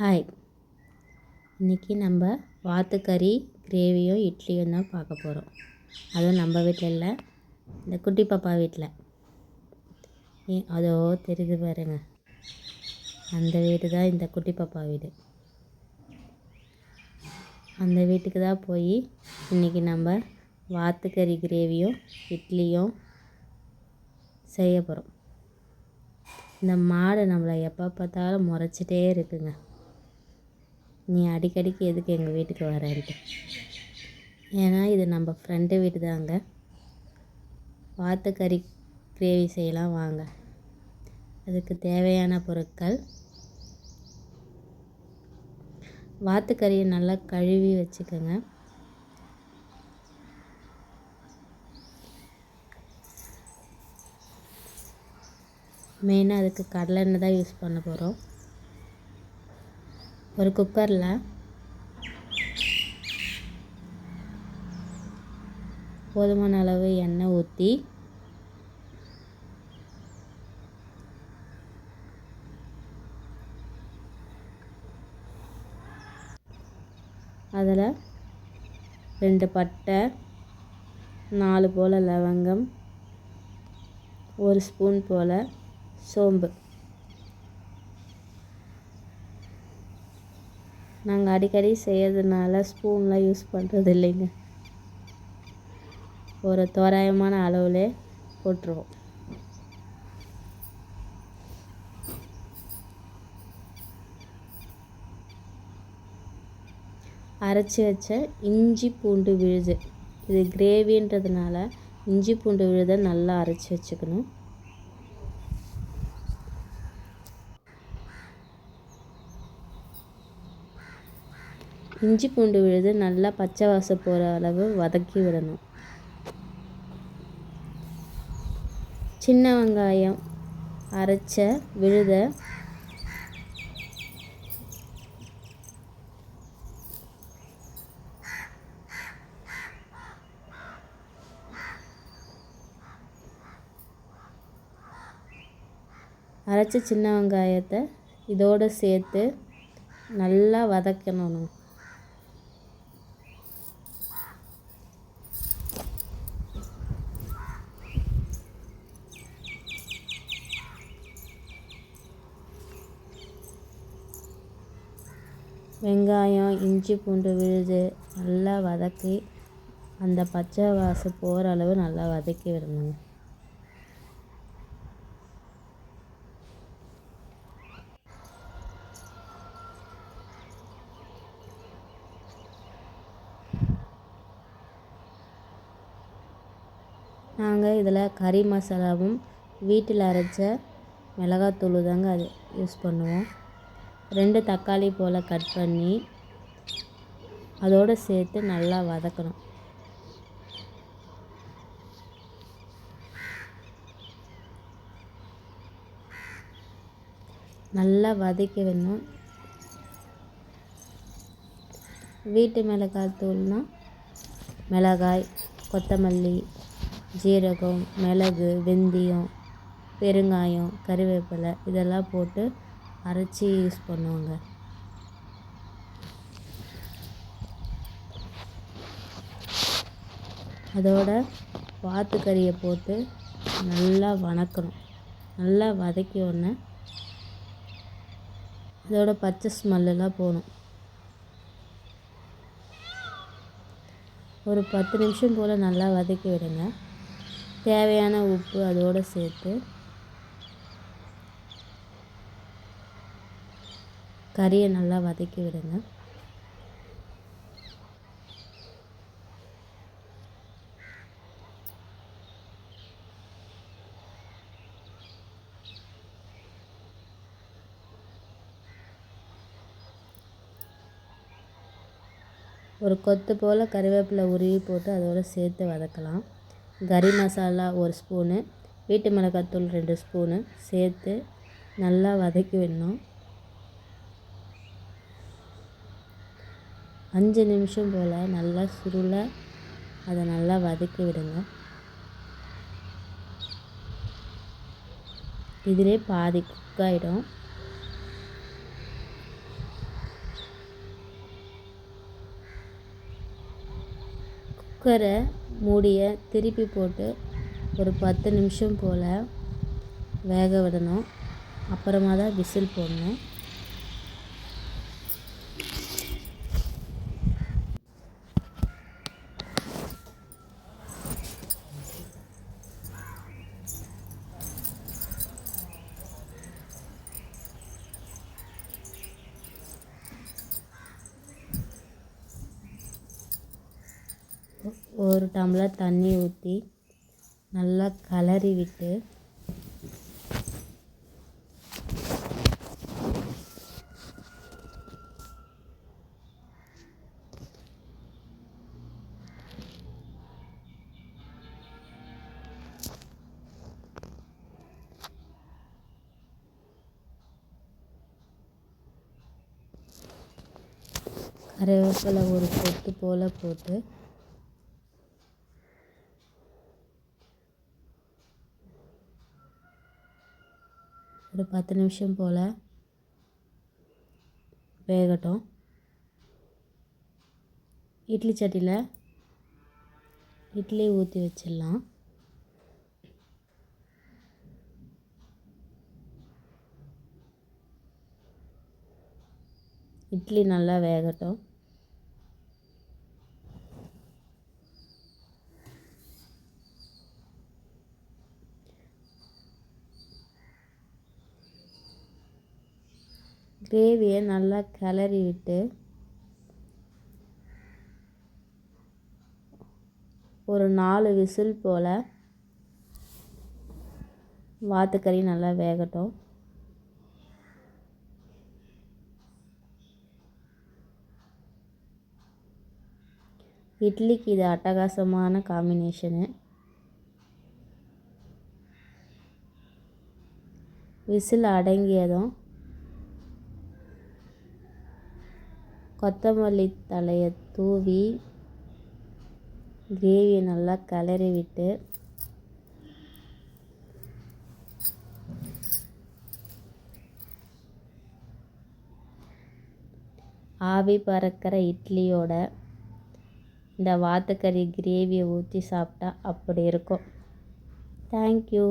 Hi. இன்றைக்கி நம்ம வாத்துக்கறி கிரேவியும் இட்லியும் தான் பார்க்க போகிறோம் அதுவும் நம்ம வீட்டில் இல்லை இந்த குட்டி பாப்பா வீட்டில் ஏ அதோ தெரியுது பாருங்க. அந்த வீடு தான் இந்த குட்டி பாப்பா வீடு. அந்த வீட்டுக்கு தான் போய் இன்றைக்கி நம்ம வாத்துக்கறி கிரேவியும் இட்லியும் செய்ய போகிறோம் இந்த மாடு நம்மளை எப்போ பார்த்தாலும் முறைச்சிட்டே இருக்குங்க. நீ அடிக்கடிக்கு எதுக்கு எங்கள் வீட்டுக்கு வரேன்ட்டு? ஏன்னா இது நம்ம ஃப்ரெண்டு வீடு தாங்க. வாத்துக்கறி கிரேவி செய்யலாம் வாங்க. அதுக்கு தேவையான பொருட்கள். வாத்துக்கறியை நல்லா கழுவி வச்சுக்கோங்க. மெயினாக அதுக்கு கடலெண்ணெய் தான் யூஸ் பண்ண போகிறோம் ஒரு குக்கரில். போதுமான அளவு எண்ணெய் ஊற்றி அதில் ரெண்டு பட்டை நாலு போல் லவங்கம் ஒரு ஸ்பூன் போல் சோம்பு. நாங்கள் அடிக்கடி செய்யறதுனால ஸ்பூன்லாம் யூஸ் பண்ணுறது இல்லைங்க. ஒரு தோராயமான அளவில் போட்டுருவோம். அரைச்சி வச்ச இஞ்சி பூண்டு விழுது. இது கிரேவின்றதுனால இஞ்சி பூண்டு விழுதை நல்லா அரைச்சி வச்சுக்கணும். இஞ்சி பூண்டு விழுது நல்லா பச்சை வாசம் போகிற அளவு வதக்கி விடணும். சின்ன வெங்காயம் அரைச்ச விழுத அரைச்ச சின்ன வெங்காயத்தை இதோடு சேர்த்து நல்லா வதக்கணும். வெங்காயம் இஞ்சி பூண்டு விழுது நல்லா வதக்கி அந்த பச்சை வாசம் போகிற அளவு நல்லா வதக்கி விடணுங்க. நாங்கள் இதில் கறி மசாலாவும் வீட்டில் அரைச்ச மிளகாத்தூள் தாங்க அது யூஸ் பண்ணுவோம். ரெண்டு தக்காளி போல் கட் பண்ணி அதோடு சேர்த்து நல்லா வதக்கணும். நல்லா வதக்கி வேணும் வீட்டு மிளகாய் தூள்னால் மிளகாய் கொத்தமல்லி ஜீரகம் மிளகு வெந்தயம் பெருங்காயம் கருவேப்பிலை இதெல்லாம் போட்டு அரைச்சி யூஸ் பண்ணுவாங்க. அதோட வாத்துக்கறியை போட்டு நல்லா வணக்கணும். நல்லா வதக்கி ஒன்று அதோட பச்சை ஸ்மெல்லாம் போகணும். ஒரு பத்து நிமிஷம் போல் நல்லா வதக்கி விடுங்க. தேவையான உப்பு அதோடு சேர்த்து கறியை நல்லா வதக்கி விடுங்க. ஒரு கொத்து போல் கறிவேப்பிலை உருவி போட்டு அதோடு சேர்த்து வதக்கலாம். கறி மசாலா ஒரு ஸ்பூனு வீட்டு மிளகாத்தூள் ரெண்டு ஸ்பூனு சேர்த்து நல்லா வதக்கி விடணும். அஞ்சு நிமிஷம் போல் நல்லா சுருள அதை நல்லா வதக்கி விடுங்க. இதிலே பாதி குக் ஆகிடும் குக்கரை மூடிய திருப்பி போட்டு ஒரு பத்து நிமிஷம் போல் வேக விடணும். அப்புறமா தான் விசில் போடணும். ஒரு டம்ளர் தண்ணி ஊற்றி நல்லா கலரி விட்டு கருவேப்பிலை ஒரு கொத்து போல் போட்டு ஒரு பத்து நிமிஷம் போல் வேகட்டும். இட்லி சட்டியில் இட்லி ஊற்றி வச்சிடலாம். இட்லி நல்லா வேகட்டும். கிரேவியை நல்லா கிளறி விட்டு ஒரு நாலு விசில் போல் வாத்துக்கறி நல்லா வேகட்டும். இட்லிக்கு இது அட்டகாசமான காம்பினேஷனு விசில் அடங்கியதும் கொத்தமல்லி தலையை தூவி கிரேவியை நல்லா கிளறி விட்டு ஆவி பறக்கிற இட்லியோட இந்த வாத்துக்கறி கிரேவியை ஊற்றி சாப்பிட்டா அப்படி இருக்கும். தேங்க்யூ